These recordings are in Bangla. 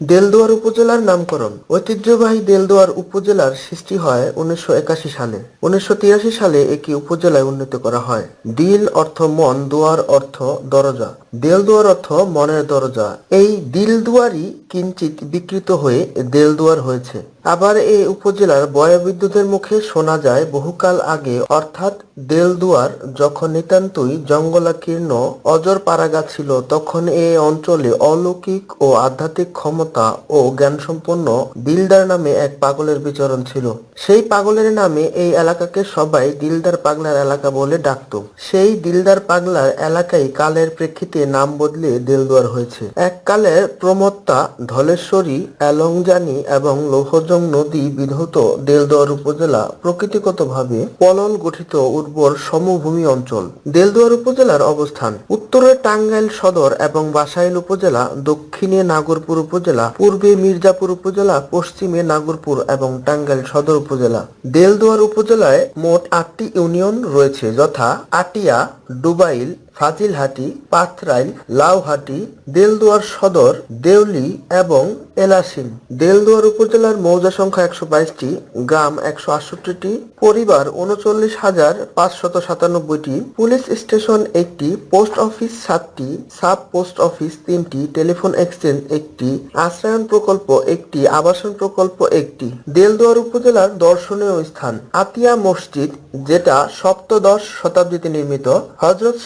দেলদুয়ার উপজেলার নামকরণ। ঐতিহ্যবাহী দেলদুয়ার উপজেলার সৃষ্টি হয় উনিশশো একাশি সালে। উনিশশো তিরাশি সালে একে উপজেলায় উন্নীত করা হয়। দিল অর্থ মন, দুয়ার অর্থ দরজা। দেলদুয়ার অর্থ মনের দরজা। এই দিলদুয়ারই কিঞ্চিত বিকৃত হয়ে দেলদুয়ার হয়েছে। আবার এই উপজেলার বয়োবৃদ্ধদের মুখে শোনা যায়, বহুকাল আগে অর্থাৎ দেলদুয়ার যখন নিতান্তই জঙ্গলাকীর্ণ অজর পাড়াগা ছিল, তখন এ অঞ্চলে অলৌকিক ও আধ্যাত্মিক ক্ষমতা ও জ্ঞানসম্পন্ন দিলদার নামে এক পাগলের বিচরণ ছিল। সেই পাগলের নামে এই এলাকাকে সবাই দিলদার পাগলার এলাকা বলে ডাকত। সেই দিলদার পাগলার এলাকায় কালের প্রেক্ষিতে নাম বদলে দেলদুয়ার হয়েছে। এককালের প্রমত্তা ধলেশ্বরী এলংজানি এবং লৌহজং নদী বিধৌত দেলদুয়ার উপজেলা প্রকৃতিগতভাবে পলল গঠিত উর্বর সমভূমি অঞ্চল। দেলদুয়ার উপজেলার অবস্থান উত্তরে টাঙ্গাইল সদর এবং বাসাইল উপজেলা, দক্ষিণে নাগরপুর উপজেলা, পূর্বে মির্জাপুর উপজেলা, পশ্চিমে নাগরপুর এবং টাঙ্গাইল সদর উপজেলা। দেলদুয়ার উপজেলায় মোট আটটি ইউনিয়ন রয়েছে, যথা আটিয়া, ডুবাইল ফাজিলহাটি পাথরাইল, লাউহাটি, দেলদুয়ার সদর, দেউলি এবং এলাসিন। দেলদুয়ার উপজেলার মৌজা সংখ্যা একশো বাইশটি, গ্রাম একশো আটষট্টিটি, পরিবার উনচল্লিশ হাজার পাঁচশত সাতানব্বইটি, পুলিশ স্টেশন একটি, পোস্ট অফিস সাতটি, সাব পোস্ট অফিস তিনটি, টেলিফোন এক্সচেঞ্জ একটি, আশ্রয়ন প্রকল্প একটি, আবাসন প্রকল্প একটি। দেলদুয়ার উপজেলার দর্শনীয় স্থান আতিয়া মসজিদ, যেটা সপ্তদশ শতাব্দীতে নির্মিত। হজরত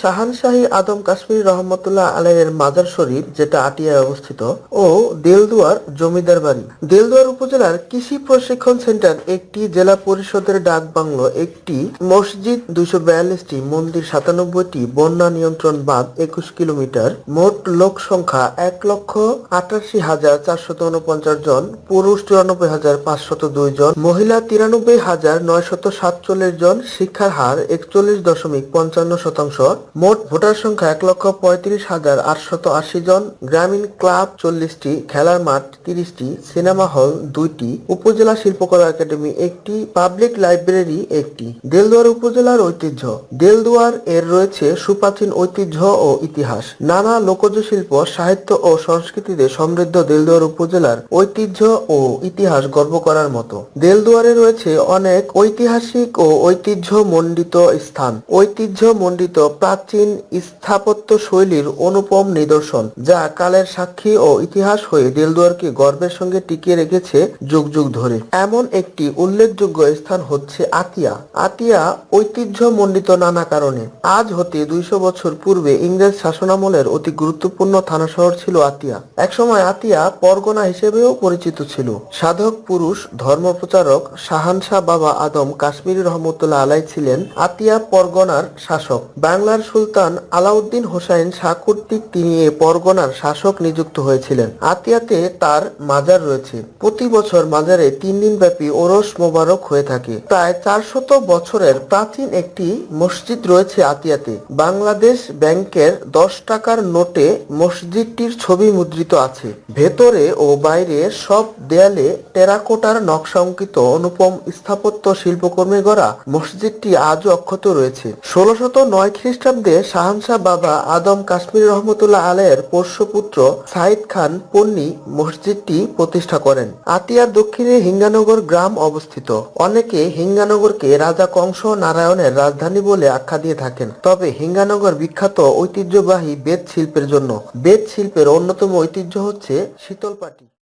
শাহানশাহী আদম কাশ্মীর রহমতুল্লাহ আলাইয়ের মাজার শরীফ, যেটা আটিয়ায় অবস্থিত, ও দেলদুয়ার জমিদার বাড়ি। দেলদুয়ার উপজেলার কৃষি প্রশিক্ষণ সেন্টার একটি জেলা পরিষদের ডাক বাংলো, একটি মসজিদ দুইশো বিয়াল্লিশটি, মন্দির সাতানব্বইটি, বন্যা নিয়ন্ত্রণ বাঁধ একুশ কিলোমিটার, মোট লোক সংখ্যা এক লক্ষ আটাশি হাজার চারশত উনপঞ্চাশ জন, পুরুষ চুরানব্বই হাজার পাঁচশত দুই জন, মহিলা তিরানব্বই হাজার নয়শত সাতচল্লিশ জন, শিক্ষার হার একচল্লিশ দশমিক পঞ্চান্ন শতাংশ, মোট ভোটার সংখ্যা এক লক্ষ পঁয়ত্রিশ হাজার আটশত আশি জন, গ্রামীণ ক্লাব চল্লিশটি, খেলার মাঠ তিরিশটি, সিনেমা হল দুইটি, উপজেলা শিল্পকলা একাডেমি একটি, পাবলিক লাইব্রেরি একটি। দেলদুয়ার উপজেলার ঐতিহ্য। দেলদুয়ার এর রয়েছে সুপ্রাচীন ঐতিহ্য ও ইতিহাস। নানা লোকজ শিল্প সাহিত্য ও সংস্কৃতিতে সমৃদ্ধ দেলদুয়ার উপজেলার ঐতিহ্য ও ইতিহাস গর্ব করার মতো। দেলদুয়ারে রয়েছে অনেক ঐতিহাসিক ও ঐতিহ্য মণ্ডিত স্থান। ঐতিহ্য মণ্ডিত প্রাচীন স্থাপত্য শৈলীর অনুপম নিদর্শন, যা কালের সাক্ষী ও ইতিহাস হয়ে দেলদুয়ারকে গর্বের সঙ্গে টিকিয়ে রেখেছে যুগ যুগ ধরে। এমন একটি উল্লেখযোগ্য স্থান হচ্ছে আতিয়া। আতিয়া ঐতিহ্য মণ্ডিত নানা কারণে। আজ হতে দুইশো বছর পূর্বে ইংরেজ শাসনামলের অতি গুরুত্বপূর্ণ থানা শহর ছিল আতিয়া। একসময় আতিয়া পরগনা হিসেবেও পরিচিত ছিল। সাধক পুরুষ, ধর্মপ্রচারক শাহানশাহ বাবা আদম কাশ্মীর রহমতুল্লাহ আলাই ছিলেন আতিয়া পরগনার শাসক। বাংলার সুলতান আলাউদ্দিন হোসাইন শাহ কর্তৃক তিনি এ পরগনার শাসক নিযুক্ত হয়েছিলেন। আতিয়াতে তার মাজার রয়েছে। প্রতি বছর মাজারে তিন দিন ব্যাপী ওরস মোবারক হয়ে থাকে। প্রায় চারশত বছরের প্রাচীন একটি মসজিদ রয়েছে আতিয়াতে। বাংলাদেশ ব্যাংকের দশ টাকার নোটে মসজিদটির ছবি মুদ্রিত আছে। ভেতরে ও বাইরে সব দেয়ালে টেরাকোটার নকশা অঙ্কিত অনুপম স্থাপত্য শিল্পকর্মে গড়া মসজিদটি আজও অক্ষত রয়েছে। ষোলশত নয় খ্রিস্টাব্দে শাহানশাহ বাবা আদম কাশ্মীর রহমতুল্লাহ আলের পোষ্যপুত্র সাইদ খান পন্নী মসজিদটি প্রতিষ্ঠা করেন। আতিয়ার দক্ষিণে হিঙ্গানগর গ্রাম অবস্থিত। অনেকে হিঙ্গানগরকে রাজা কংস নারায়ণের রাজধানী বলে আখ্যা দিয়ে থাকেন। তবে হিঙ্গানগর বিখ্যাত ঐতিহ্যবাহী বেদ শিল্পের জন্য। বেদ শিল্পের অন্যতম ঐতিহ্য হচ্ছে শীতলপাটি